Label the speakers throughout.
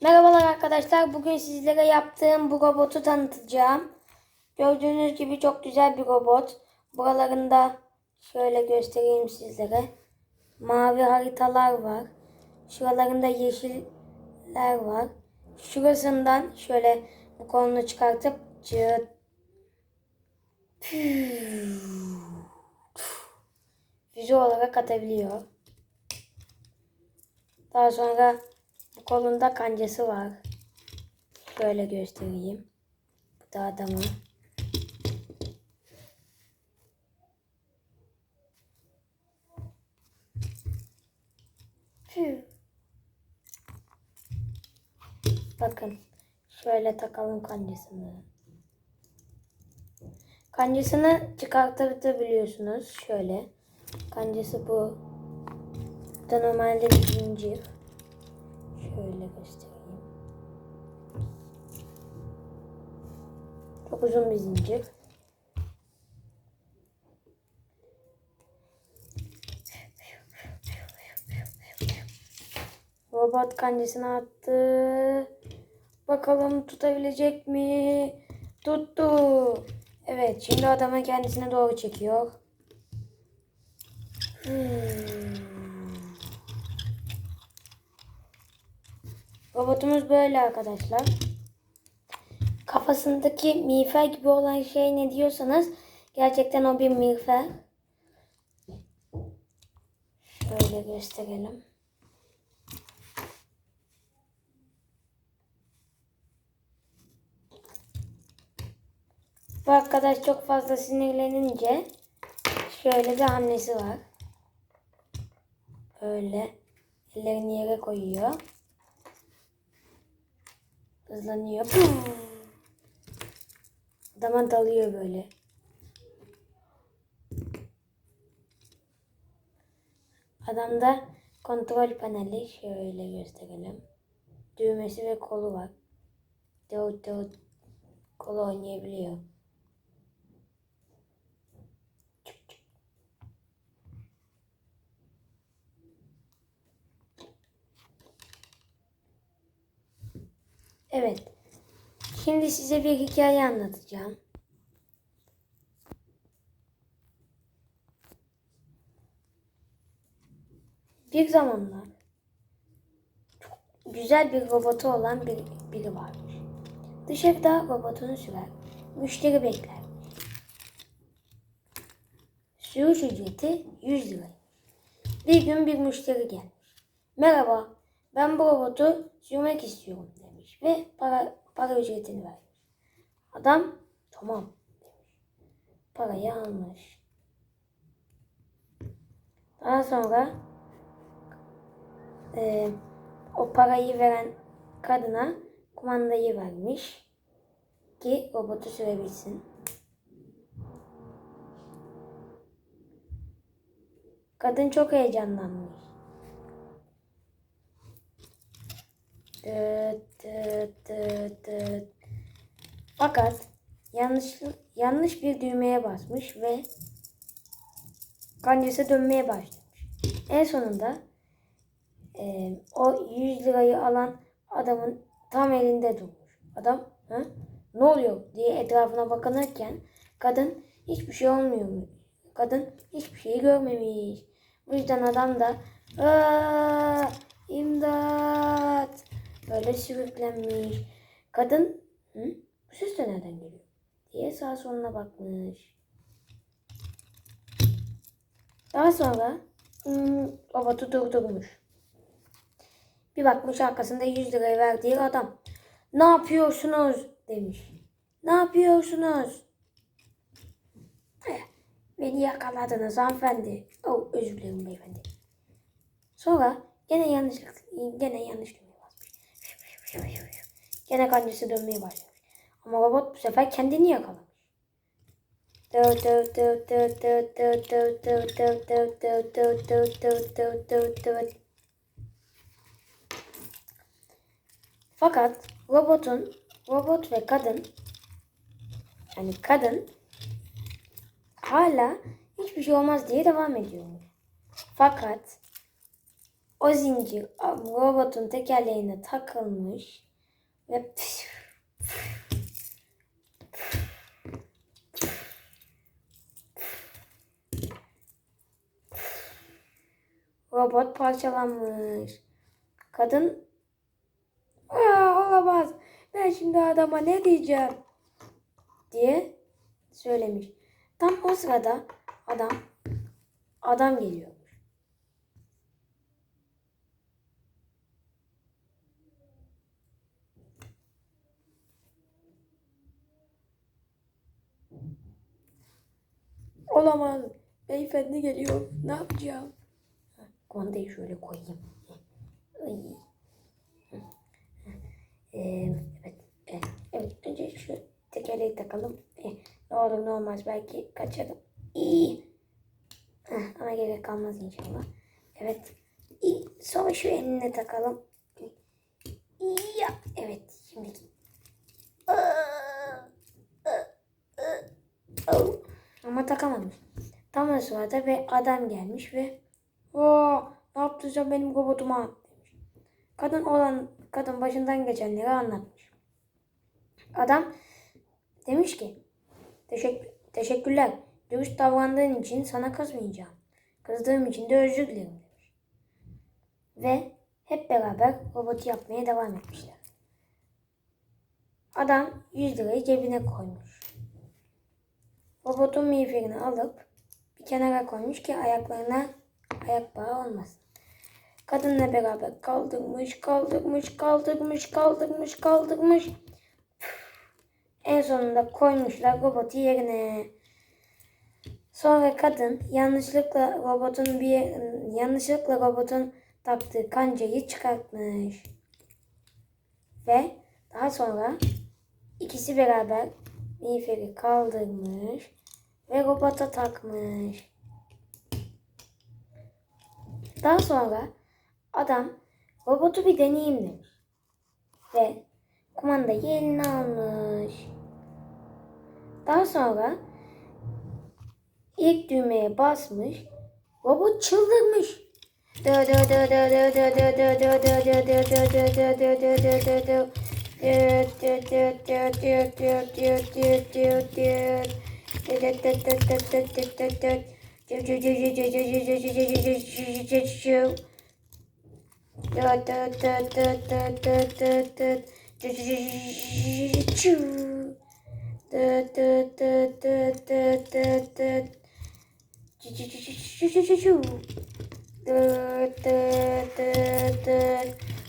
Speaker 1: Merhabalar arkadaşlar. Bugün sizlere yaptığım bu robotu tanıtacağım. Gördüğünüz gibi çok güzel bir robot. Buralarında şöyle göstereyim sizlere. Mavi haritalar var. Şuralarında yeşiller var. Şurasından şöyle bu kolunu çıkartıp cırt füze olarak atabiliyor. Daha sonra kolunda kancası var. Şöyle göstereyim. Bu da adamın. Püh. Bakın. Şöyle takalım kancasını. Kancasını çıkartabiliyorsunuz. Şöyle. Kancası bu. Bu da normalde bir zincir. Şöyle göstereyim. Çok uzun bir zincir. Robot kancasını attı. Bakalım tutabilecek mi? Tuttu. Evet, şimdi adamın kendisine doğru çekiyor. Hmm. Robotumuz böyle arkadaşlar. Kafasındaki miğfer gibi olan şey ne diyorsanız gerçekten o bir miğfer. Şöyle gösterelim. Bu arkadaş çok fazla sinirlenince şöyle bir hamlesi var. Böyle ellerini yere koyuyor. Hızlanıyor. Adama dalıyor böyle. Adamda kontrol paneli şöyle gösterelim. Düğmesi ve kolu var. Dört dört kolu oynayabiliyor. Evet. Şimdi size bir hikaye anlatacağım. Bir zamanlar çok güzel bir robotu olan bir, biri varmış. Dışarıda robotunu sürer, müşteri bekler. Sürüş ücreti 100 lira. Bir gün bir müşteri gelmiş. Merhaba, ben bu robotu sürmek istiyorum demiş ve para, para ücretini vermiş. Adam tamam. Parayı almış. Daha sonra e, o parayı veren kadına kumandayı vermiş ki robotu sürebilsin. Kadın çok heyecanlanmış. Dıt. Fakat yanlış yanlış bir düğmeye basmış ve kancası dönmeye başlamış. En sonunda e, o 100 lirayı alan adamın tam elinde durmuş. Adam Hı? ne oluyor diye etrafına bakınırken kadın hiçbir şey olmuyor mu? Kadın hiçbir şeyi görmemiş. Bu yüzden adam da imdat böyle sürüklenmiş. Kadın Hı? bu ses de nereden geliyor diye sağa soluna bakmış. Daha sonra hmm, robotu durdurmuş. Bir bakmış arkasında 100 lirayı verdiği adam. Ne yapıyorsunuz demiş. Ne yapıyorsunuz? "Eh, Beni yakaladınız hanımefendi. Oh özür dilerim beyefendi. Sonra gene yanlışlık gene yanlış düğmeye basmış. Gene kancası dönmeye başlamış. Ama robot bu sefer kendini yakalamış. Fakat robotun robot ve kadın yani kadın hala hiçbir şey olmaz diye devam ediyor. Fakat o zincir robotun tekerleğine takılmış ve robot parçalanmış. Kadın Aa, olamaz. Ben şimdi adama ne diyeceğim? diye söylemiş. Tam o sırada adam adam geliyormuş. Olamaz. Beyefendi geliyor. Ne yapacağım? Kondayı şöyle koyayım. Ay. Ee, evet, evet. Önce şu tekerleği takalım. Eh, ne olur ne olmaz belki kaçarım. İyi. Ama gerek kalmaz inşallah. Evet. İyi. Sonra şu eline takalım. İyi. Evet. Şimdi. Oh. Ama takamamış. Tam o sırada bir adam gelmiş ve Oo, ne sen benim robotuma? demiş. Kadın olan kadın başından geçenleri anlatmış. Adam demiş ki Teşekkür, teşekkürler. Dürüst davrandığın için sana kızmayacağım. Kızdığım için de özür dilerim demiş. Ve hep beraber robotu yapmaya devam etmişler. Adam 100 lirayı cebine koymuş. Robotun miğferini alıp bir kenara koymuş ki ayaklarına ayak bağı olmasın. Kadınla beraber kaldırmış, kaldırmış, kaldırmış, kaldırmış, kaldırmış. En sonunda koymuşlar robotu yerine. Sonra kadın yanlışlıkla robotun bir yanlışlıkla robotun taktığı kancayı çıkartmış. Ve daha sonra ikisi beraber miğferi kaldırmış robota takmış. Daha sonra adam robotu bir deneyeyim demiş. Ve kumandayı eline almış. Daha sonra ilk düğmeye basmış. Robot çıldırmış.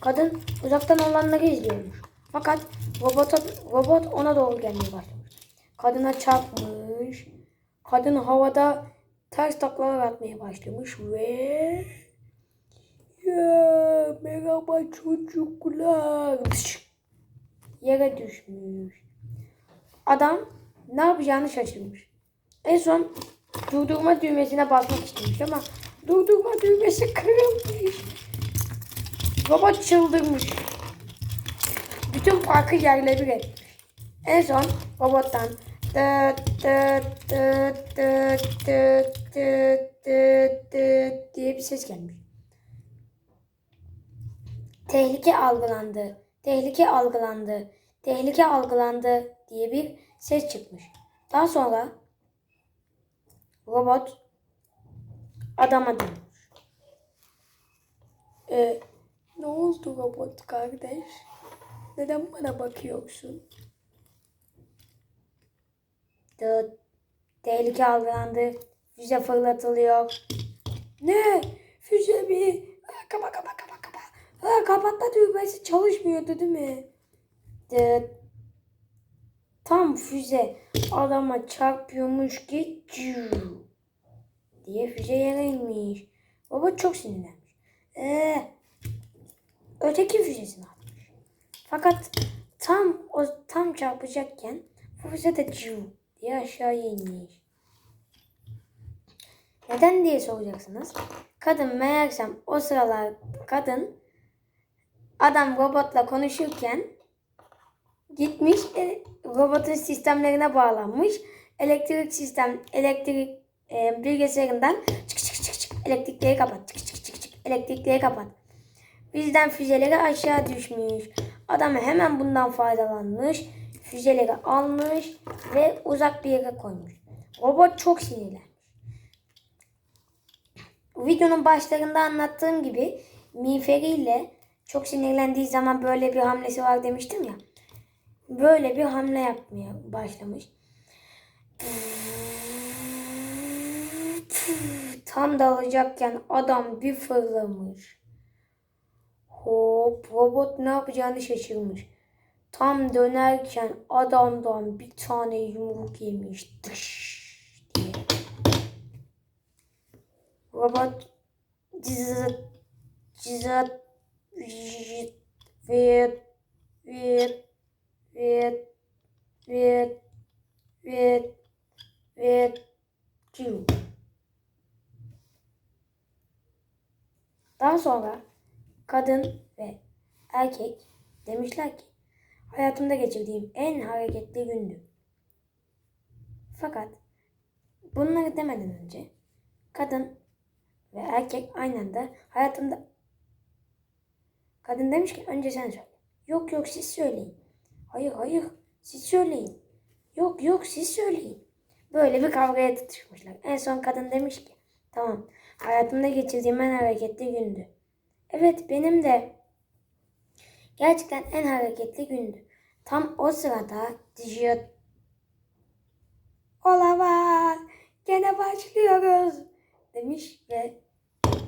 Speaker 1: Kadın uzaktan olanları izliyormuş. Fakat robota, robot ona doğru gelmeye başlamış. Kadına çarpmış. Kadın havada ters taklalar atmaya başlamış ve ya merhaba çocuklar yere düşmüş. Adam ne yapacağını şaşırmış. En son durdurma düğmesine basmak istemiş ama durdurma düğmesi kırılmış. Robot çıldırmış. Bütün parkı yerle bir etmiş. En son robottan tıt tıt tıt tıt tıt tıt tıt tıt diye bir ses gelmiş. Tehlike algılandı. Tehlike algılandı. Tehlike algılandı diye bir ses çıkmış. Daha sonra robot adama dönmüş. Ee, ne oldu robot kardeş? Neden bana bakıyorsun? Tıt. Tehlike algılandı. Füze fırlatılıyor. Ne? Füze mi? Aa, kapa kapa kapa kapa. Aa, kapatma düğmesi çalışmıyordu değil mi? Tıt. Tam füze adama çarpıyormuş ki diye füze yere inmiş. Baba çok sinirlenmiş. Ee, öteki füzesini atmış. Fakat tam o tam çarpacakken füze de cıu diye aşağıya inmiş. Neden diye soracaksınız. Kadın meğersem o sıralar kadın adam robotla konuşurken gitmiş e, robotun sistemlerine bağlanmış. Elektrik sistem elektrik e, bilgisayarından çık çık çık çık elektrikleri kapat çık çık çık çık elektrikleri kapat Bizden füzeleri aşağı düşmüş. Adam hemen bundan faydalanmış. Füzeleri almış ve uzak bir yere koymuş. Robot çok sinirlenmiş. Videonun başlarında anlattığım gibi miğferiyle çok sinirlendiği zaman böyle bir hamlesi var demiştim ya. Böyle bir hamle yapmaya başlamış. Tam dalacakken adam bir fırlamış. Hop robot ne yapacağını şaşırmış. Tam dönerken adamdan bir tane yumruk yemiş. Dış diye. Robot vıt vıt vıt vıt vıt vıt vıt Ciu. Daha sonra kadın ve erkek demişler ki hayatımda geçirdiğim en hareketli gündü. Fakat bunları demeden önce kadın ve erkek aynı anda hayatımda kadın demiş ki önce sen söyle. Yok yok siz söyleyin. Hayır hayır siz söyleyin. Yok yok siz söyleyin. Böyle bir kavgaya tutuşmuşlar. En son kadın demiş ki tamam hayatımda geçirdiğim en hareketli gündü. Evet benim de gerçekten en hareketli gündü. Tam o sırada Dijot Olamaz. Gene başlıyoruz. Demiş ve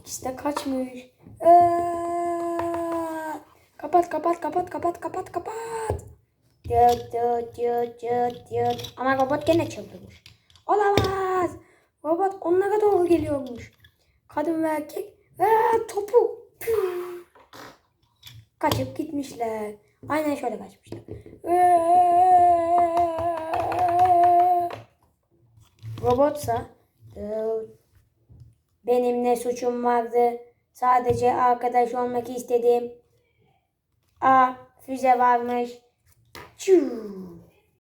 Speaker 1: ikisi de kaçmış. Aa! Kapat kapat kapat kapat kapat kapat. Dıt dıt dıt dıt dıt. Ama robot gene çıldırmış. Olamaz. Robot onlara doğru geliyormuş. Kadın ve erkek ve topu. Püh. Kaçıp gitmişler. Aynen şöyle kaçmışlar. Robotsa "Dıt. benim ne suçum vardı? Sadece arkadaş olmak istedim. A füze varmış. Çuu.